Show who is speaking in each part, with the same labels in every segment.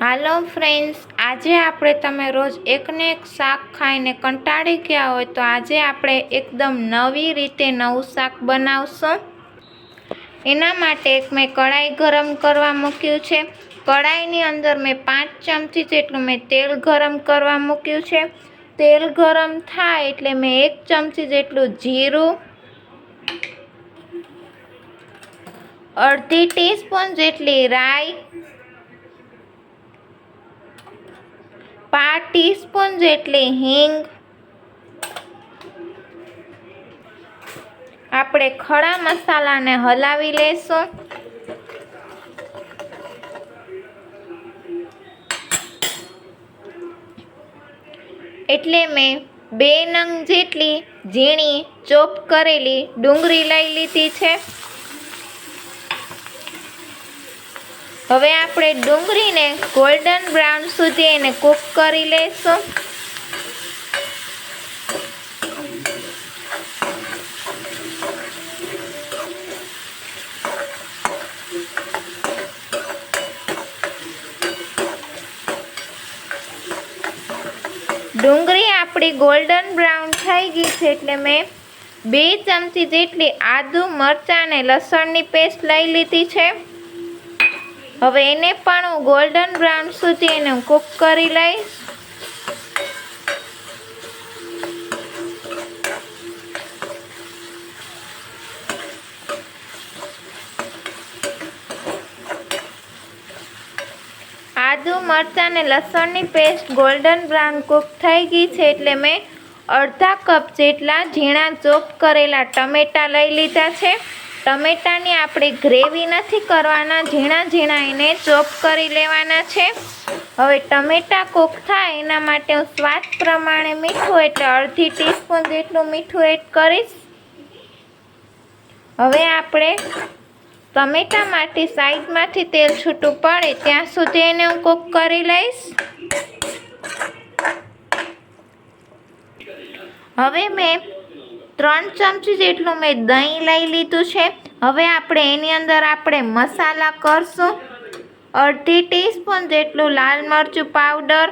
Speaker 1: હાલો friends, આજે આપણે તમે રોજ એકને એક શાક ખાઈને કંટાળી ગયા હોય તો આજે આપણે એકદમ નવી રીતે નવું શાક બનાવશું. એના માટે એક મેં કઢાઈ ગરમ કરવા મૂક્યું છે. કઢાઈની અંદર મેં પાંચ ચમચી જેટલું મેં તેલ ગરમ કરવા મૂક્યું છે. તેલ ગરમ થાય એટલે મેં એક ચમચી જેટલું જીરું, અડધી ટીસ્પૂન જેટલી રાઈ પાંચ ટીસ્પૂન જેટલી હિંગ. આપણે ખડા મસાલાને હલાવી લેશું. એટલે મેં બે નંગ જેટલી ઝીણી ચોપ કરેલી ડુંગળી લઈ લીધી છે. હવે આપણે ડુંગળીને ગોલ્ડન બ્રાઉન સુધી એને કૂક કરી લઈશું. ડુંગળી આપણી ગોલ્ડન બ્રાઉન થઈ ગઈ છે એટલે મેં બે ચમચી જેટલી આદુ મરચાં અને લસણની પેસ્ટ લઈ લીધી છે. હવે એને પણ હું ગોલ્ડન બ્રાઉન સુધી એને કૂક કરી લઈશ. આદુ, મરચાં અને લસણની પેસ્ટ ગોલ્ડન બ્રાઉન કૂક થઈ ગઈ છે એટલે મેં અડધા કપ જેટલા ઝીણા ચોપ કરેલા ટમેટાં લઈ લીધા છે. ટમેટાની આપણે ગ્રેવી નથી કરવાના, ઝીણા ઝીણા એને ચોપ કરી લેવાના છે. હવે ટમેટા કૂક થાય એના માટે હું સ્વાદ પ્રમાણે મીઠું એટલે અડધી ટીસ્પૂન જેટલું મીઠું એડ કરીશ. હવે આપણે ટમેટામાંથી સાઈડમાંથી તેલ છૂટું પડે ત્યાં સુધી એને હું કૂક કરી લઈશ. હવે મેં ત્રણ ચમચી જેટલું મેં દહીં લઈ લીધું છે. હવે આપણે એની અંદર આપણે મસાલા કરશું. અડધી ટીસ્પૂન જેટલું લાલ મરચું પાવડર.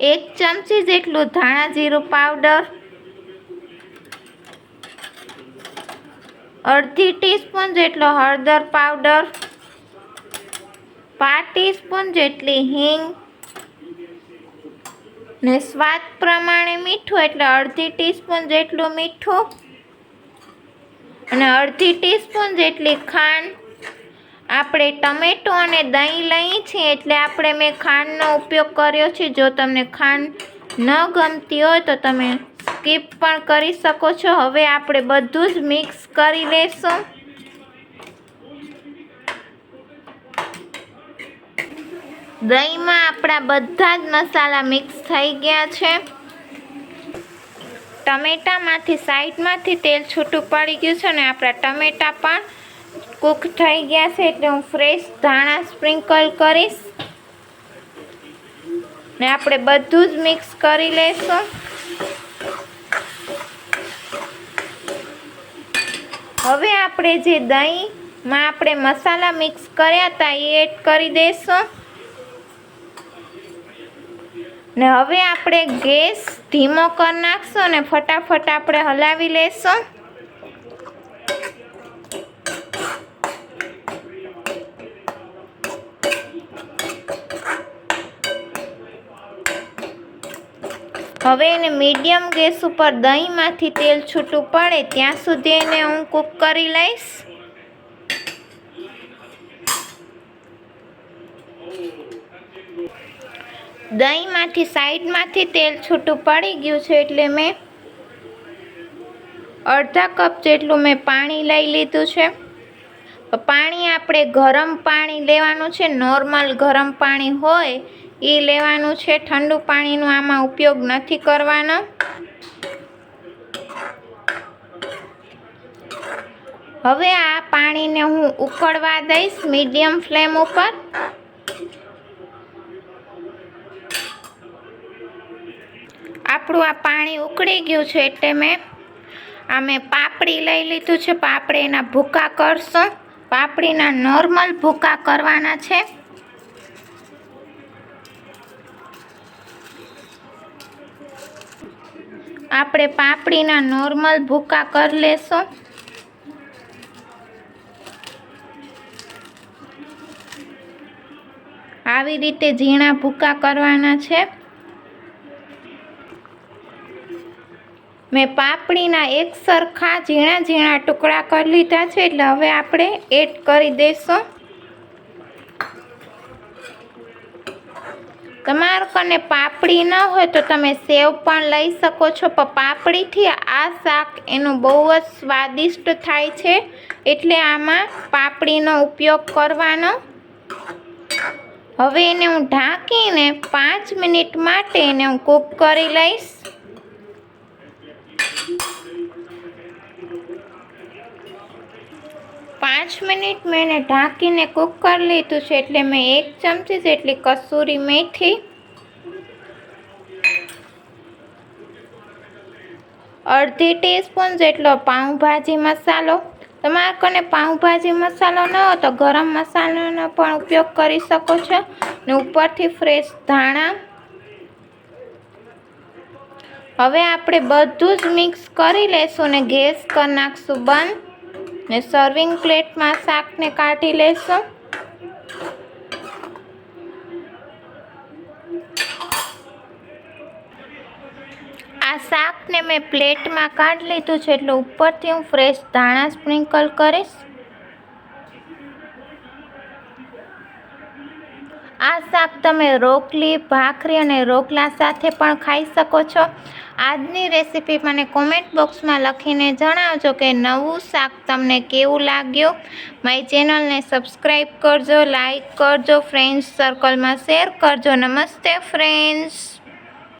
Speaker 1: એક ચમચી જેટલું ધાણા જીરું પાવડર. અડધી ટીસ્પૂન જેટલો હળદર પાવડર. પાંચ ટીસ્પૂન જેટલી હિંગ. ને સ્વાદ પ્રમાણે મીઠું એટલે અડધી ટીસ્પૂન જેટલું મીઠું અને અડધી ટીસ્પૂન જેટલી ખાંડ. આપણે ટમેટો અને દહીં લઈએ છીએ એટલે આપણે મેં ખાંડનો ઉપયોગ કર્યો છે. જો તમને ખાંડ ન ગમતી હોય તો તમે સ્કીપ પણ કરી શકો છો. હવે આપણે બધું જ મિક્સ કરી લેશું. દહીંમાં આપણા બધા જ મસાલા મિક્સ થઈ ગયા છે. ટમેટામાંથી સાઈડમાંથી તેલ છૂટું પડી ગયું છે અને આપણા ટમેટા પણ કૂક થઈ ગયા છે એટલે હું ફ્રેશ ધાણા સ્પ્રિંકલ કરીશ. ને આપણે બધું જ મિક્સ કરી લઈશું હવે આપણે જે દહીંમાં આપણે મસાલા મિક્સ કર્યા હતા એ એડ કરી દઈશું ને હવે આપણે ગેસ ધીમો કરી નાખશું અને ફટાફટ આપણે હલાવી લેશું. હવે એને મીડિયમ ગેસ ઉપર દહીંમાંથી તેલ છૂટું પડે ત્યાં સુધી એને હું કૂક કરી લઈશ. દહીંમાંથી સાઈડમાંથી તેલ છૂટું પડી ગયું છે એટલે મેં અડધા કપ જેટલું મેં પાણી લઈ લીધું છે. પાણી આપણે ગરમ પાણી લેવાનું છે, નોર્મલ ગરમ પાણી હોય એ લેવાનું છે. ઠંડુ પાણીનો આમાં ઉપયોગ નથી કરવાનો. હવે આ પાણીને હું ઉકળવા દઈશ મીડિયમ ફ્લેમ ઉપર. આપણું આ પાણી ઉકળી ગયું છે એટલે મેં આ મેં પાપડી લઈ લીધું છે. પાપડી એના ભૂકા કરશો. પાપડીના નોર્મલ ભૂકા કરવાના છે. આપણે પાપડીના નોર્મલ ભૂકા કરી લેશું. આવી રીતે ઝીણા ભૂકા કરવાના છે. મેં પાપડીના એક સરખા ઝીણા ઝીણા ટુકડા કરી લીધા છે, એટલે હવે આપણે એડ કરી દઈશું. તમારા કને પાપડી ન હોય તો તમે સેવ પણ લઈ શકો છો, પણ પાપડીથી આ શાક એનું બહુ જ સ્વાદિષ્ટ થાય છે, એટલે આમાં પાપડીનો ઉપયોગ કરવાનો. હવે એને હું ઢાંકીને પાંચ મિનિટ માટે એને હું કૂક કરી લઈશ. પાંચ મિનિટ મેં એને ઢાંકીને કૂક કરી લીધું છે એટલે મેં એક ચમચી જેટલી કસૂરી મેથી, અડધી ટીસ્પૂન જેટલો પાઉંભાજી મસાલો. તમારા કને પાઉંભાજી મસાલો ન હોય તો ગરમ મસાલાનો પણ ઉપયોગ કરી શકો છો. ને ઉપરથી ફ્રેશ ધાણા. હવે આપણે બધું જ મિક્સ કરી લેશું ને ગેસ કરી નાખશું બંધ. ને સર્વિંગ પ્લેટમાં શાકને કાઢી લેશું. આ શાકને મેં પ્લેટમાં કાઢી લીધું છે એટલે ઉપરથી હું ફ્રેશ ધાણા સ્પ્રિંકલ કરીશ. આ શાક તમે રોટલી, ભાખરી અને રોટલા સાથે પણ ખાઈ શકો છો. આજની રેસીપી મને કોમેન્ટ બોક્સમાં લખીને જણાવજો કે નવું શાક તમને કેવું લાગ્યું. મારી ચેનલને સબસ્ક્રાઈબ કરજો લાઈક કરજો, ફ્રેન્ડ્સ સર્કલમાં શેર કરજો. નમસ્તે, ફ્રેન્ડ્સ.